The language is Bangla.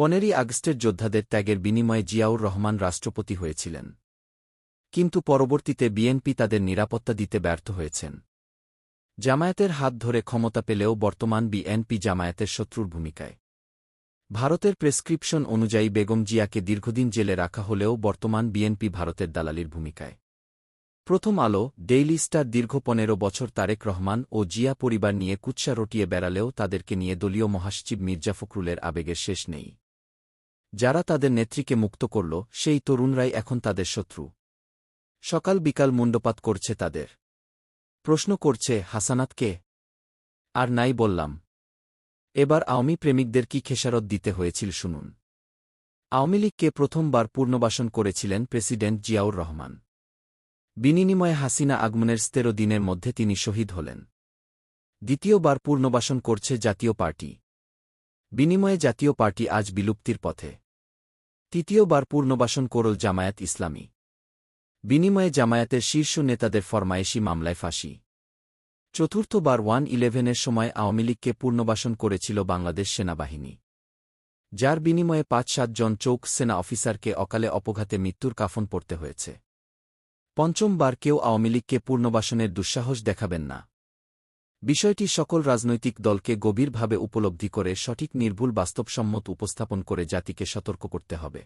পনেরই আগস্টের যোদ্ধাদের ত্যাগের বিনিময়ে জিয়াউর রহমান রাষ্ট্রপতি হয়েছিলেন। কিন্তু পরবর্তীতে বিএনপি তাদের নিরাপত্তা দিতে ব্যর্থ হয়েছেন। জামায়াতের হাত ধরে ক্ষমতা পেলেও বর্তমান বিএনপি জামায়াতের শত্রুর ভূমিকায়। ভারতের প্রেসক্রিপশন অনুযায়ী বেগম জিয়াকে দীর্ঘদিন জেলে রাখা হলেও বর্তমান বিএনপি ভারতের দালালির ভূমিকায়। প্রথম আলো, ডেইলি স্টার দীর্ঘ পনেরো বছর তারেক রহমান ও জিয়া পরিবার নিয়ে কুৎসা রটিয়ে বেড়ালেও তাদেরকে নিয়ে দলীয় মহাসচিব মির্জা ফখরুলের আবেগের শেষ নেই। যারা তাদের নেত্রীকে মুক্ত করল, সেই তরুণরাই এখন তাদের শত্রু। সকাল বিকাল মুন্ডপাত করছে তাদের। প্রশ্ন করছে হাসানাতকে আর নাই বললাম। এবার আওয়ামী প্রেমিকদের কি খেসারত দিতে হয়েছিল শুনুন। আওয়ামী লীগকে প্রথমবার পূর্ণবাসন করেছিলেন প্রেসিডেন্ট জিয়াউর রহমান। বিনিময়ে হাসিনা আগমনের তেরো দিনের মধ্যে তিনি শহীদ হলেন। দ্বিতীয়বার পূর্ণবাসন করছে জাতীয় পার্টি। বিনিময়ে জাতীয় পার্টি আজ বিলুপ্তির পথে। তৃতীয়বার পূর্ণবাসন করল জামায়াত ইসলামী। বিনিময়ে জামায়াতের শীর্ষ নেতাদের ফরমায়েশি মামলায় ফাঁসি। চতুর্থবার ওয়ান ইলেভেনের সময় আওয়ামী লীগকে পূর্ণবাসন করেছিল বাংলাদেশ সেনাবাহিনী। যার বিনিময়ে পাঁচ সাতজন চৌক সেনা অফিসারকে অকালে অপঘাতে মৃত্যুর কাফন পড়তে হয়েছে। পঞ্চমবার কেউ আওয়ামী লীগকে পূর্ণবাসনের দুঃসাহস দেখাবেন না। বিষয়টি সকল রাজনৈতিক দলকে গভীরভাবে উপলব্ধি করে সঠিক নির্ভুল বাস্তবসম্মত উপস্থাপন করে জাতিকে সতর্ক করতে হবে।